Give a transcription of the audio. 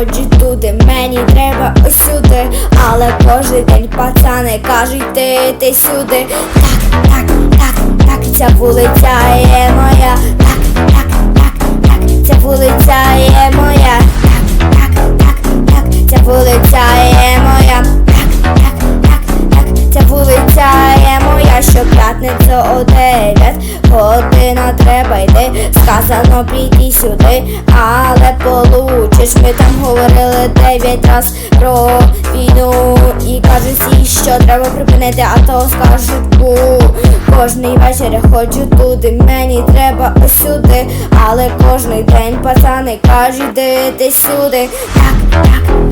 ходжу туди, мені треба усюди, але кожен день пацани кажуть, ти, ти сюди. Так, так, так, так, ця вулиця є моя. Так, Щоп'ятницю о година треба йти. Сказано прийти сюди, але получиш. Ми там говорили дев'ять раз про війну і кажуть всі, що треба припинити, а то скажуть бу. Кожний вечір я ходжу туди, мені треба усюди, але кожний день пацани кажуть, де ти сюди. Так, так,